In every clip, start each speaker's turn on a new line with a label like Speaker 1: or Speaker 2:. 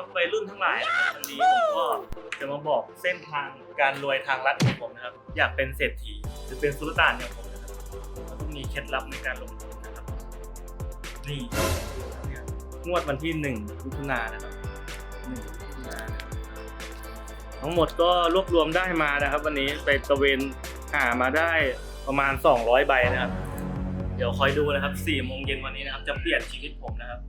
Speaker 1: รับวัยรุ่นทั้งหลายนะครับวันนี้ผมก็จะมาบอกเส้นทางการรวยทางลัดของผมนะครับ อยากเป็นเศรษฐีหรือเป็นสุลต่านอย่างผมนะครับมันต้องมีเคล็ดลับในการลงทุนนะครับ นี่เนี่ยงวดวันที่หนึ่งมิถุนายนนะครับหนึ่งมิถุนายนนะครับทั้งหมดก็รวบรวมได้มานะครับ วันนี้ไปตระเวนหามาได้ประมาณ 200 ใบนะครับ เดี๋ยวคอยดูนะครับ4โมงเย็นวันนี้นะครับ จะเปลี่ยนชีวิตผมนะครับ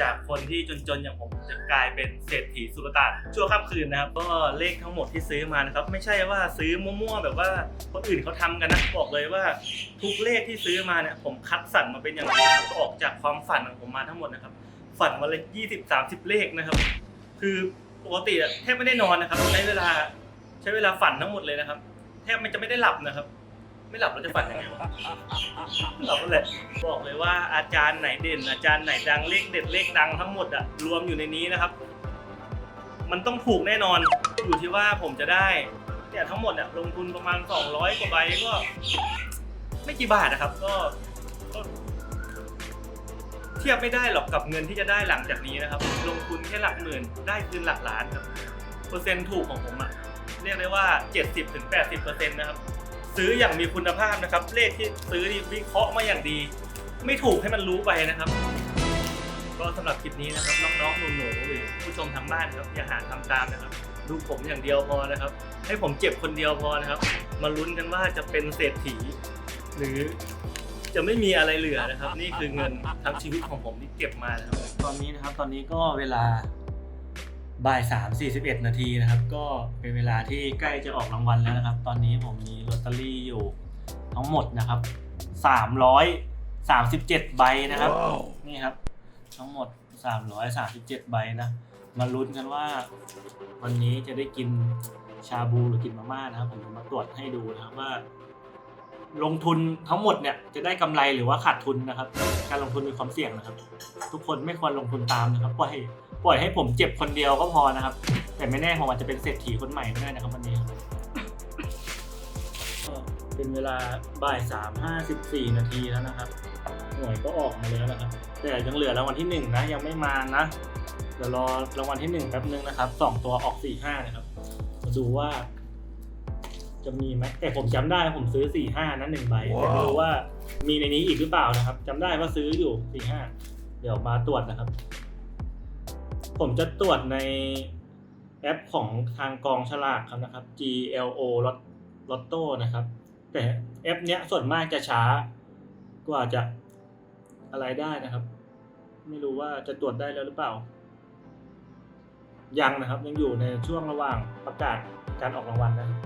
Speaker 1: จากคนที่จนๆอย่างผมจะกลายเป็นเศรษฐีสุลต่านชั่วข้ามคืนนะครับ ก็เลขทั้งหมดที่ซื้อมานะครับ ไม่ใช่ว่าซื้อมั่วๆแบบว่าคนอื่นเขาทำกันนะบอกเลยว่า ทุกเลขที่ซื้อมาเนี่ยผมคัดสรรมาเป็นอย่างดีนะครับออกจากความฝันของผมมาทั้งหมดนะครับ ฝันมาเลยยี่สิบสามสิบเลขนะครับ คือปกติแทบไม่ได้นอนนะครับใช้เวลาใช้เวลาฝันทั้งหมดเลยนะครับ แทบมันจะไม่ได้หลับนะครับ ไม่หลับเราจะฝันยังไงวะหลับเลยบอกเลยว่าอาจารย์ไหนเด่น อาจารย์ไหนดังเลขเด็ดเลขดังทั้งหมดอะรวมอยู่ในนี้นะครับ มันต้องถูกแน่นอนอยู่ที่ว่าผมจะได้เนี่ยทั้งหมดเนี่ยลงทุนประมาณ 200 กว่าใบก็ ไม่กี่บาทนะครับ ก็ก็ เทียบไม่ได้หรอกกับเงินที่จะได้หลังจากนี้นะครับ ลงทุนแค่หลักหมื่นได้คืนหลักล้านครับเปอร์เซ็นต์ถูกของผมอะเรียกได้ว่า 70-80%นะครับ ซื้ออย่างมีคุณภาพนะครับ เลขที่ซื้อนี่วิเคราะห์มาอย่างดี ไม่ถูกให้มันรู้ไปนะครับ ก็สำหรับคลิปนี้นะครับน้องๆหนูๆหรือผู้ชมทางบ้านครับอย่าหาทำตามนะครับ ดูผมอย่างเดียวพอนะครับ ให้ผมเจ็บคนเดียวพอนะครับ มาลุ้นกันว่าจะเป็นเศรษฐี หรือจะไม่มีอะไรเหลือนะครับ นี่คือเงินทั้งชีวิตของผมที่เก็บมานะครับ ตอนนี้นะครับตอนนี้ก็เวลา บ่ายสามสี่สิบเอ็ดนาทีนะครับ ก็เป็นเวลาที่ใกล้จะออกรางวัลแล้วนะครับ ตอนนี้ผมมีลอตเตอรี่อยู่ทั้งหมดนะครับสามร้อยสามสิบเจ็ดใบนะครับ นี่ครับ ทั้งหมดสามร้อยสามสิบเจ็ดใบนะ มาลุ้นกันว่า วันนี้จะได้กินชาบูหรือกินมาม่านะครับ ผมจะมาตรวจให้ดูนะครับว่า ลงทุนทั้งหมดเนี่ยจะได้กำไรหรือว่าขาดทุนนะครับ การลงทุนมีความเสี่ยงนะครับ ทุกคนไม่ควรลงทุนตามนะครับปล่อย ปล่อยให้ผมเจ็บคนเดียวก็พอนะครับ แต่ไม่แน่ผมอาจจะเป็นเศรษฐีคนใหม่ก็ได้นะครับวันนี้ก็เป็นเวลาบ่ายสามห้าสิบสี่นาทีแล้วนะครับ หน่วยก็ออกมาแล้วนะครับ แต่ยังเหลือรางวัลที่หนึ่งนะยังไม่มานะเดี๋ยวรอรางวัลที่หนึ่งแป๊บนึงนะครับสองตัวออกสี่ห้านะครับมาดูว่า จะมีไหมแต่ผมจำได้ผมซื้อสี่ห้านั้นหนึ่งใบแต่ไม่รู้ว่ามีในนี้อีกหรือเปล่านะครับจำได้ว่าซื้ออยู่สี่ห้าเดี๋ยวมาตรวจนะครับ ผมจะตรวจในแอปของทางกองฉลากครับนะครับ GLO Lot Lotto นะครับ แต่แอปเนี้ยส่วนมากจะช้ากว่าจะอะไรได้นะครับ ไม่รู้ว่าจะตรวจได้แล้วหรือเปล่า ยังนะครับยังอยู่ในช่วงระหว่างประกาศการออกรางวัลนะครับ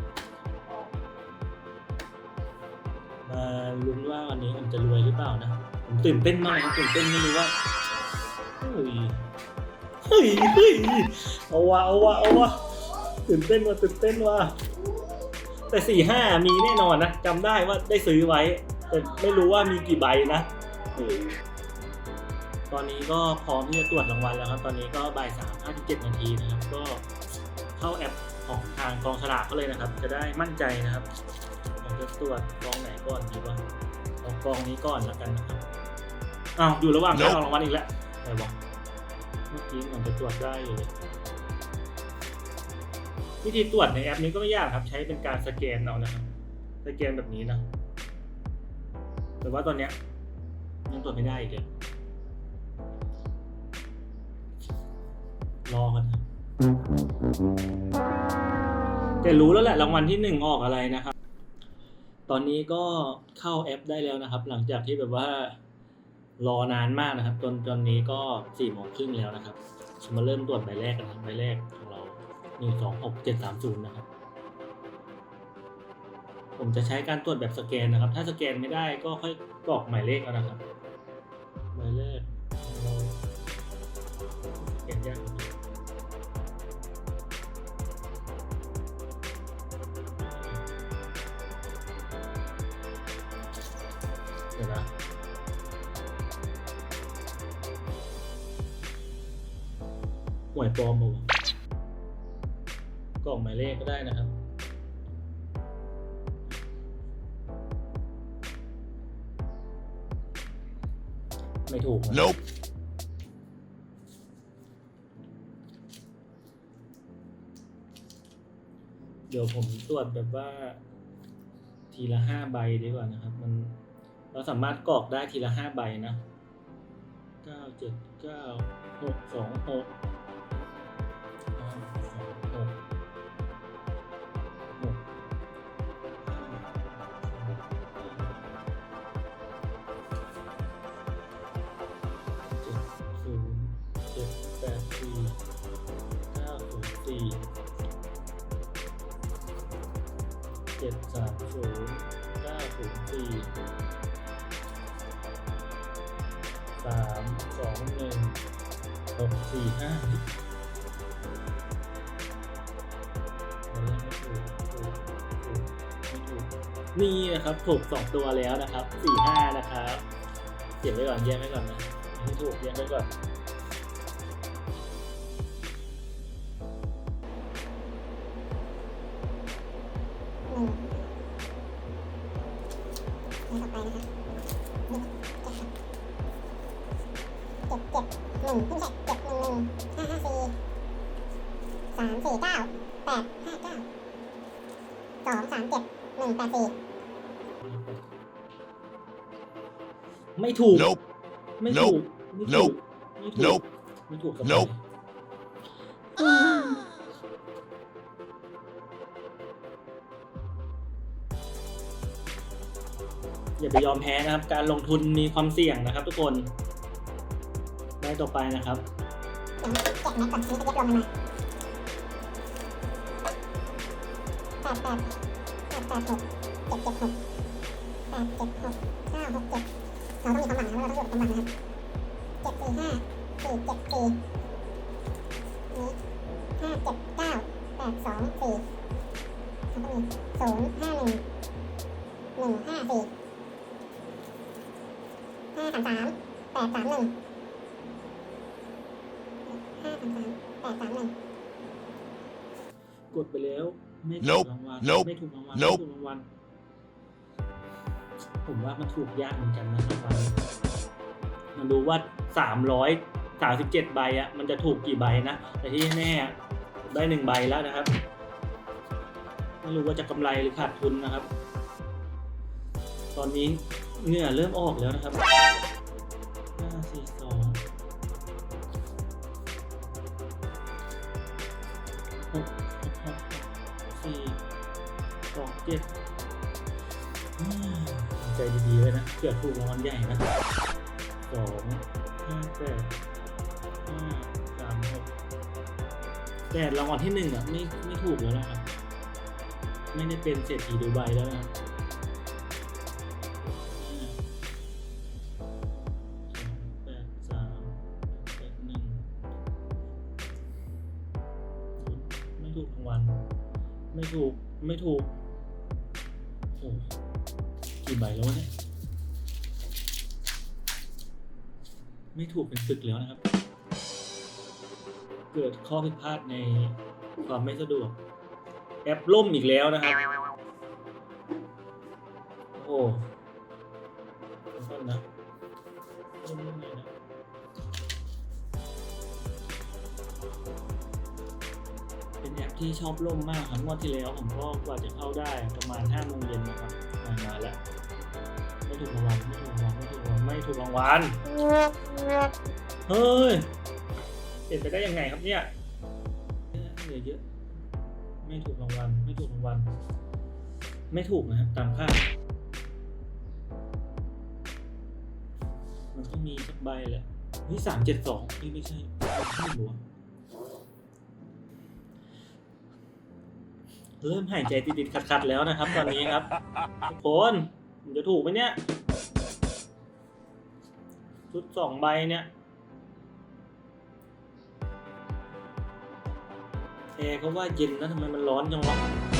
Speaker 1: มาลุ้นว่าวันนี้ผมจะรวยหรือเปล่านะผมตื่นเต้นมากครับตื่นเต้นไม่รู้ว่าเฮ้ย เฮ้ยเฮ้ยเอาวะเอาวะเอาวะตื่นเต้นว่ะตื่นเต้นว่ะแต่สี่ห้ามีแน่นอนนะจำได้ว่าได้ซื้อไว้ แต่ไม่รู้ว่ามีกี่ใบนะตอนนี้ก็พร้อมที่จะตรวจรางวัลแล้วครับ ตอนนี้ก็บ่ายสามห้าสิบเจ็ดนาทีนะครับ ก็เข้าแอปของทางกองฉลากเขาเลยนะครับ จะได้มั่นใจนะครับเราจะตรวจกองไหนก่อนดีวะเอากองนี้ก่อนแล้วกันนะครับอ้าวอยู่ระหว่างการออกรางวัลอีกแล้วไหนวะเมื่อกี้เหมันจะตรวจได้อยู่เลยวิธีตรวจในแอปนี้ก็ไม่ยากครับ ใช้เป็นการสแกนเอานะครับ สแกนแบบนี้นะ แต่ว่าตอนเนี้ยยังตรวจไม่ได้อีกเลยรอกันแต่รู้แล้วแหละรางวัลที่หนึ่งออกอะไรนะครับ ตอนนี้ก็เข้าแอปได้แล้วนะครับ หลังจากที่แบบว่า รอนานมากนะครับ จนตอนนี้ก็สี่โมงครึ่งแล้วนะครับมาเริ่มตรวจใบแรกกันนะครับใบแรกของเราหนึ่งสองหกเจ็ดสามศูนย์นะครับ ผมจะใช้การตรวจแบบสแกนนะครับ ถ้าสแกนไม่ได้ก็ค่อยกรอกหมายเลขเอานะครับหมายเลขเราสแกนยากเดี๋ยวนะ วยปลอมมาวะกรอกหมายเลขก็ได้นะครับ ไม่ถูกถูกนะ
Speaker 2: Nope.
Speaker 1: เดี๋ยวผมตรวจแบบว่า ทีละห้าใบดีกว่านะครับ มันเราสามารถกรอกได้ทีละห้าใบนะเก้าเจ็ดเก้าหกสองหก ศูนย์สี่สามสองหนึ่งหกสี่ห้านี่นะครับถูกสองตัวแล้วนะครับสี่ห้านะครับเก็บไว้ก่อนแยกไว้ก่อนนะไม่ถูกแยกไว้ก่อน
Speaker 3: เจ็ดเจ็ดหนึ่งเพิ่งใช่เจ็ดหนึ่งหนึ่งห้าห้าสี่สามสี่เก้าแปดห้าเก้าสองสามเจ็ดหนึ่งแปดสี่
Speaker 1: ไม่ถูก
Speaker 2: Nope.
Speaker 1: ไม่ถูก ไม่ถูก
Speaker 2: Nope.
Speaker 1: ไม่ถูก
Speaker 2: Nope.
Speaker 1: ไม่ถูกกับ
Speaker 2: Nope.
Speaker 1: อย่าไปยอมแพ้นะครับ การลงทุนมีความเสี่ยงนะครับทุกคน ได้ต่อไปนะครับ
Speaker 3: เดี๋ยวเจ็ดแม็กก่อนนี่จะเย็บรวมกันมาแปดแปดแปดแปดหกเจ็ดเจ็ดหกแปดเจ็ดหกเก้าหกเจ็ดเราต้องมีความหวังนะเราต้องอยู่ความหวังนะครับเจ็ดสี่ห้าสี่เจ็ดสี่นี้ห้าเจ็ดเก้าแปดสองสี่แล้วก็มีศูนย์ห้าหนึ่งหนึ่งห้าสี่ห้าสามสามแปดสามหนึ่ง ห้าสามสามแปดสามหนึ่ง
Speaker 1: กดไปแล้ว ไม่ถูก
Speaker 2: Nope.
Speaker 1: รางวัล
Speaker 2: Nope.
Speaker 1: ไม่ถูกรางวัล
Speaker 2: Nope.
Speaker 1: ไม่ถูกรางวัลผมว่ามันถูกยากเหมือนกันนะครับวันนี้มันดูว่าสามร้อยสามสิบเจ็ดใบอะมันจะถูกกี่ใบนะแต่ที่แน่ๆอะได้หนึ่งใบแล้วนะครับไม่รู้ว่าจะกำไรหรือขาดทุนนะครับ ตอนนี้เหงื่อเริ่มออกแล้วนะครับ ใจดีๆไว้นะเผื่อถูกรางวัลใหญ่นะสองห้าแปดห้าสามหกแต่รางวัลที่หนึ่งอะไม่ไม่ถูกแล้วนะครับ ไม่ได้เป็นเศรษฐีดูไบแล้วนะครับ ไม่ถูกเป็นศึกแล้วนะครับ เกิดข้อผิดพลาดในความไม่สะดวก แอปล่มอีกแล้วนะครับ โอ้ขอโทษนะล่มยังไงนะเป็นแอปที่ชอบล่มมากครับงวดที่แล้วผมก็กว่าจะเข้าได้ประมาณห้าโมงเย็นนะครับมาแล้ว ถูกรางวัลไม่ถูกรางวัลไม่ถูกรางวัลไม่ถูกรางวัลเฮ้ยเป็นไปได้ยังไงครับเนี่ยเหลือเยอะไม่ถูกรางวัลไม่ถูกรางวัลไม่ถูกนะครับตามคาดมันต้องมีสักใบแหละนี่สามเจ็ดสองนี่ไม่ใช่ไม่รู้เริ่มหายใจติดๆขัดๆแล้วนะครับ ตอนนี้ครับทุกคน ผมจะถูกไหมเนี่ย ชุดสองใบเนี่ยแอร์เขาว่าเย็นนะทำไมมันร้อนจังวะ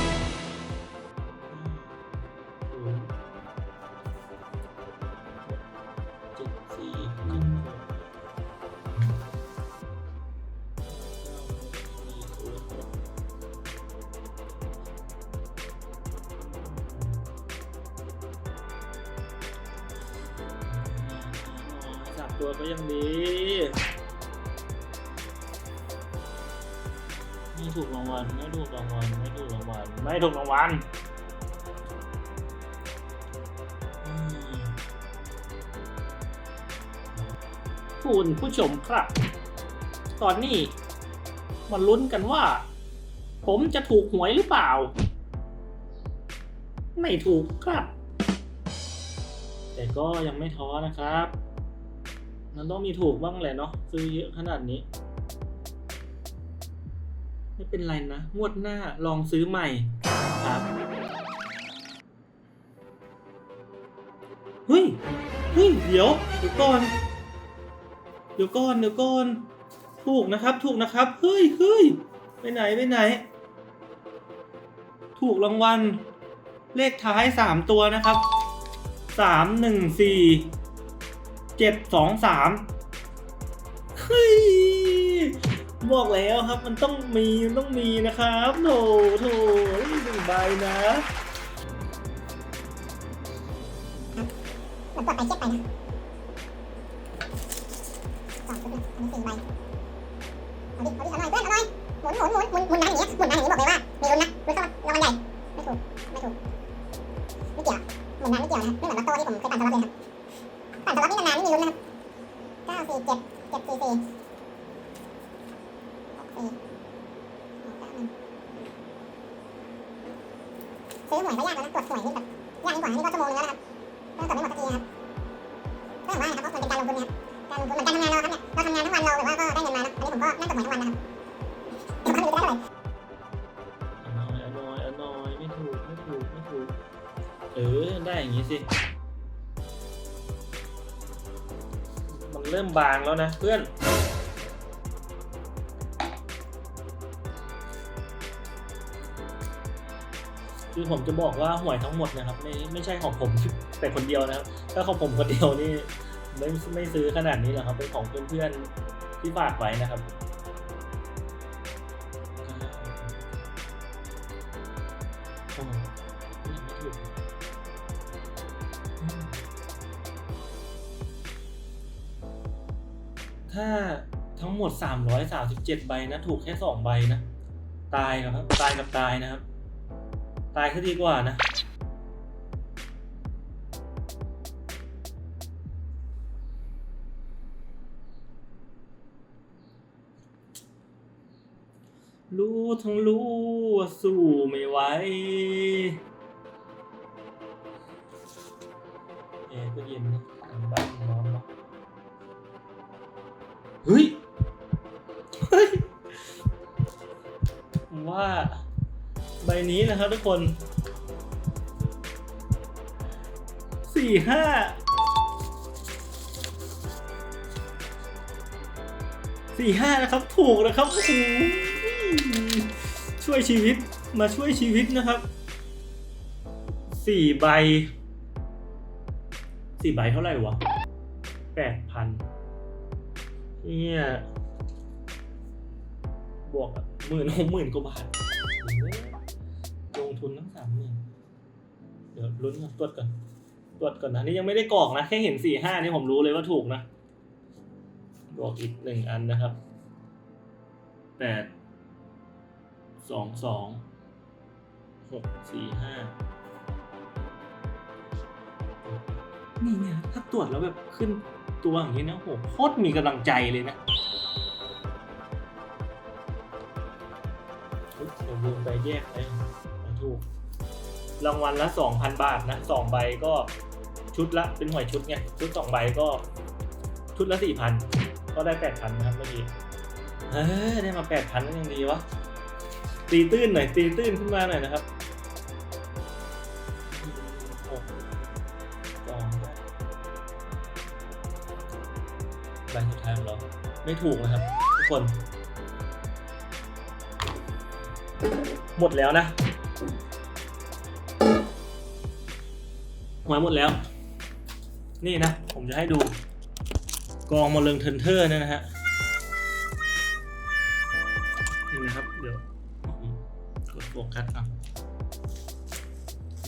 Speaker 1: ยังดีไม่ถูกรางวัลไม่ถูกรางวัลไม่ถูกรางวัลไม่ถูกรางวัลคุณผู้ชมครับ ตอนนี้มาลุ้นกันว่า ผมจะถูกหวยหรือเปล่า ไม่ถูกครับ แต่ก็ยังไม่ท้อนะครับ มันต้องมีถูกบ้างแหละเนาะซื้อเยอะขนาดนี้ ไม่เป็นไรนะ งวดหน้าลองซื้อใหม่ครับเฮ้ยเฮ้ยเดี๋ยวเดี๋ยวก่อน เดี๋ยวก่อนเดี๋ยวก่อน ถูกนะครับ ถูกนะครับเฮ้ยเฮ้ยไปไหนไปไหน ถูกรางวัลเลขท้ายสามตัวนะครับสามหนึ่งสี่ เจ็ดสองสามเฮ้ยบอกแล้วครับมันต้องมีมันต้องมีนะครับโถโถหนึ่งใบนะ
Speaker 3: เหมือนกดไปเช็คไปนะสองชุดเลยอันนี้สี่ใบเอาดิเอาดิเอาหน่อยเพื่อนเอาหน่อยหมุนหมุนหมุนหมุนหมุนน้ำอย่างเงี้ยหมุนน้ำอย่างนี้บอกเลยว่ามีลุ้นนะลุ้นเข้ารางวัลใหญ่ไม่ถูกไม่ถูกไม่เกี่ยวหมุนน้ำไม่เกี่ยวนะไม่เหมือนลอตโต้ที่ผมเคยปั่นสล็อตเลยครับ ไม่
Speaker 1: ถูกไม่ถูกเออ ได้อย่างงี้สิ มันเริ่มบางแล้วนะเพื่อน คือผมจะบอกว่าหวยทั้งหมดนะครับ ไม่ไม่ใช่ของผมแต่คนเดียวนะครับ ถ้าของผมคนเดียวนี่ไม่ไม่ซื้อขนาดนี้หรอกครับ เป็นของเพื่อนๆที่ฝากไว้นะครับ ถ้าทั้งหมด 337 ใบนะ ถูกแค่ 2 ใบนะ ตายครับ ตายกับตายนะครับ ตายก็ดีกว่านะ รู้ทั้งรู้ว่าสู้ไม่ไหวแอร์ก็เย็นนะบ้านร้อน เนาะเฮ้ย เฮ้ยผมว่าใบนี้นะครับทุกคนสี่ห้าสี่ห้านะครับ ถูกนะครับโอ้โหช่วยชีวิตมาช่วยชีวิตนะครับสี่ใบสี่ใบเท่าไหร่วะ เนี่ยบวกหมื่นหกหมื่นกว่าบาทลงทุนทั้งสามหมื่นเดี๋ยวลุ้นก่อนตรวจก่อนตรวจก่อนนะนี่ยังไม่ได้กรอกนะแค่เห็นสี่ห้านี่ผมรู้เลยว่าถูกนะบวกอีกหนึ่งอันนะครับแปดสองสองหกสี่ห้านี่เนี่ยถ้าตรวจแล้วแบบขึ้น ตัวอย่างนี้นะโหโคตรมีกำลังใจเลยนะเฮ้ยเดี๋ยวลืมไปแยกไปถูก รางวัลละสองพันบาทนะสองใบก็ชุดละเป็นหวยชุดไงชุดสองใบก็ชุดละสี่พันก็ได้แปดพันะครับเมื่อกี้เออได้มาแปดพันยังดีวะตีตื้นหน่อยตีตื้นขึ้นมาหน่อยนะครับ ไม่ถูกนะครับ ทุกคน หมดแล้วนะหวยหมดแล้ว นี่นะ ผมจะให้ดู กองมาเริงเทนเทอร์เนี่ยนะฮะนี่นะครับ เดี๋ยวกดโฟกัสอะ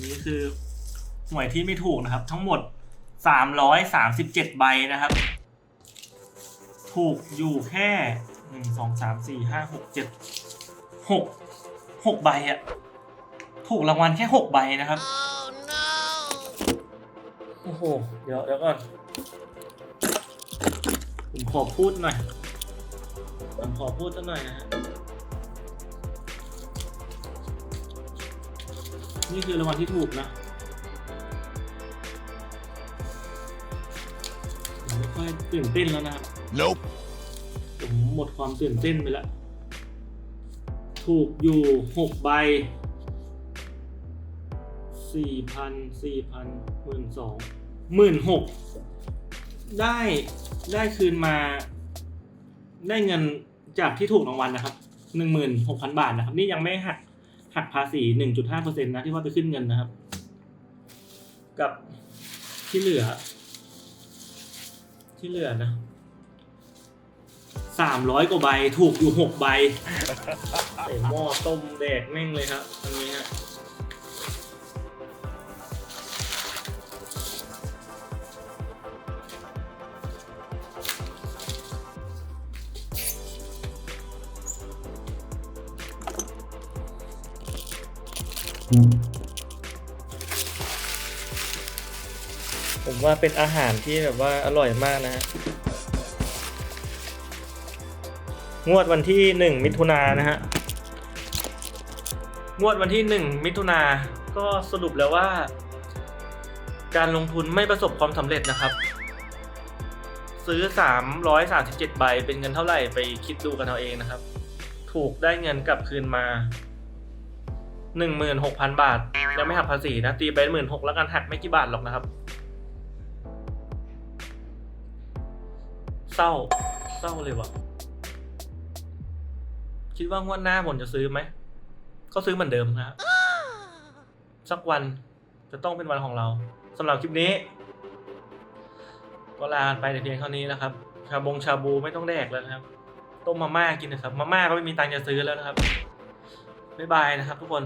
Speaker 1: นี่คือหวยที่ไม่ถูกนะครับ ทั้งหมด 337 ใบนะครับ ถูกอยู่แค่หนึ่งสองสามสี่ห้าหกเจ็ดหกหกใบอะถูกรางวัลแค่หกใบนะครับ โอ้โห เดี๋ยวเดี๋ยวก่อน ผมขอพูดหน่อย ผมขอพูดสักหน่อยนะฮะ นี่คือรางวัลที่ถูกนะผมไม่ค่อยตื่นเต้นแล้วนะครับ
Speaker 2: Nope.
Speaker 1: ผมหมดความตื่นเต้นไปแล้ว ถูกอยู่หกใบสี่พันสี่พันหมื่นสองหมื่นหกได้ได้คืนมา ได้เงินจากที่ถูกรางวัลนะครับหนึ่งหมื่นหกพันบาทนะครับ นี่ยังไม่หักหักภาษีหนึ่งจุดห้าเปอร์เซ็นต์นะที่ว่าไปขึ้นเงินนะครับ กับที่เหลือ ที่เหลือนะ สามร้อยกว่าใบ ถูกอยู่หกใบใส่หม้อต้มแดกแม่งเลยครับอันนี้ฮะผมว่าเป็นอาหารที่แบบว่าอร่อยมากนะฮะ งวดวันที่หนึ่งมิถุนายนนะฮะ งวดวันที่หนึ่งมิถุนาก็สรุปแล้วว่า การลงทุนไม่ประสบความสำเร็จนะครับ ซื้อ 337 ใบเป็นเงินเท่าไหร่ไปคิดดูกันเอาเองนะครับ ถูกได้เงินกลับคืนมา 16,000 บาท ยังไม่หักภาษีนะ ตีไปหมื่นหกแล้วกันหักไม่กี่บาทหรอกนะครับ เศร้า เศร้าเลยว่ะ คิดว่างวดหน้าผมจะซื้อไหม ก็ซื้อเหมือนเดิมครับ สักวันจะต้องเป็นวันของเราสำหรับคลิปนี้ ก็ลาไปแต่เพียงเท่านี้นะครับ ชาบงชาบูไม่ต้องแดกแล้วครับ ต้มมาม่ากินนะครับ มาม่าก็ไม่มีตังค์จะซื้อแล้วนะครับ บ๊ายบายนะครับทุกคน